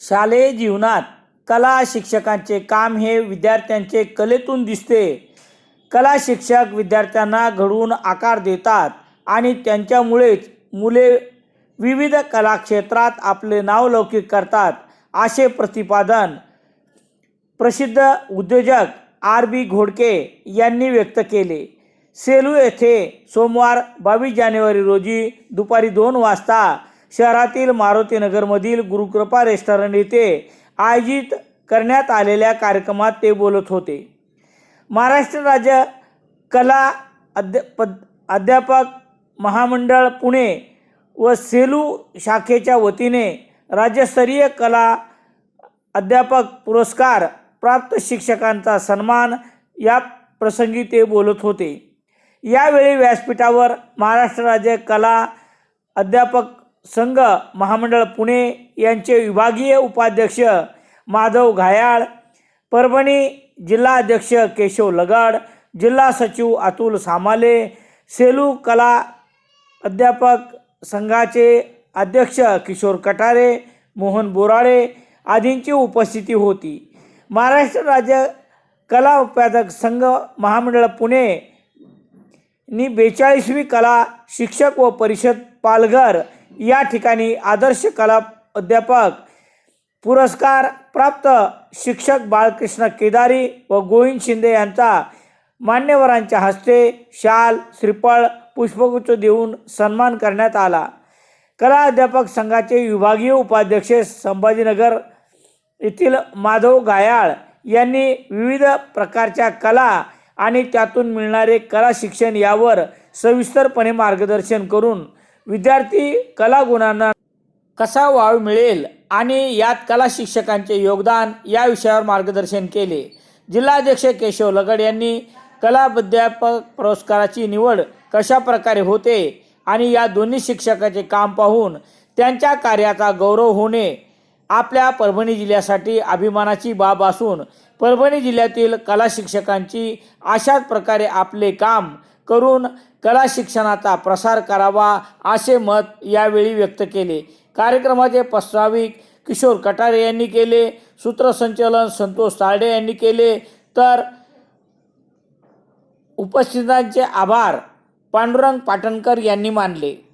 शालेय जीवनात कला शिक्षकांचे काम हे विद्यार्थ्यांचे कलेतून दिसते. कला शिक्षक विद्यार्थ्यांना घडवून आकार देतात आणि त्यांच्यामुळेच मुले विविध कलाक्षेत्रात आपले नावलौकिक करतात. असे प्रतिपादन प्रसिद्ध उद्योजक आर बी घोडके यांनी व्यक्त केले. सेलू येथे सोमवार बावीस जानेवारी रोजी दुपारी दोन वाजता शहरातील मारुतीनगरमधील गुरुकृपा रेस्टॉरंट येथे आयोजित करण्यात आलेल्या कार्यक्रमात ते बोलत होते. महाराष्ट्र राज्य कला अध्या पद अध्यापक महामंडळ पुणे व सेलू शाखेच्या वतीने राज्यस्तरीय कला अध्यापक पुरस्कार प्राप्त शिक्षकांचा सन्मान या प्रसंगी ते बोलत होते. यावेळी व्यासपीठावर महाराष्ट्र राज्य कला अध्यापक संघ महामंडळ पुणे यांचे विभागीय उपाध्यक्ष माधव घायाळ परभणी जिल्हाध्यक्ष केशव लगाड जिल्हा सचिव अतुल सामाले सेलू कला अध्यापक संघाचे अध्यक्ष किशोर कटारे मोहन बोराळे आदींची उपस्थिती होती. महाराष्ट्र राज्य कला उत्पादक संघ महामंडळ पुणे नी बेचाळीसवी कला शिक्षक व परिषद पालघर या ठिकाणी आदर्श कला अध्यापक पुरस्कार प्राप्त शिक्षक बाळकृष्ण केदारी व गोविंद शिंदे यांचा मान्यवरांच्या हस्ते शाल श्रीफळ पुष्पगुच्छ देऊन सन्मान करण्यात आला. कला अध्यापक संघाचे विभागीय उपाध्यक्ष संभाजीनगर येथील माधव गायाळ यांनी विविध प्रकारच्या कला आणि त्यातून मिळणारे कला शिक्षण यावर सविस्तरपणे मार्गदर्शन करून विद्यार्थी कलागुणांना कसा वाव मिळेल आणि यात कला शिक्षकांचे योगदान या विषयावर मार्गदर्शन केले. जिल्हाध्यक्ष केशव लगड यांनी कला अध्यापक पुरस्काराची निवड कशा प्रकारे होते आणि या दोन्ही शिक्षकाचे काम पाहून त्यांच्या कार्याचा गौरव होणे आपल्या परभणी जिल्ह्यासाठी अभिमानाची बाब असून परभणी जिल्ह्यातील कला शिक्षकांची अशाच प्रकारे आपले काम करून कला शिक्षणाचा प्रसार करावा असे मत यावेळी व्यक्त केले. कार्यक्रमाचे प्रस्ताविक किशोर कटारे यांनी केले. सूत्रसंचलन संतोष साळडे यांनी केले. तर उपस्थितांचे आभार पांडुरंग पाटणकर यांनी मानले.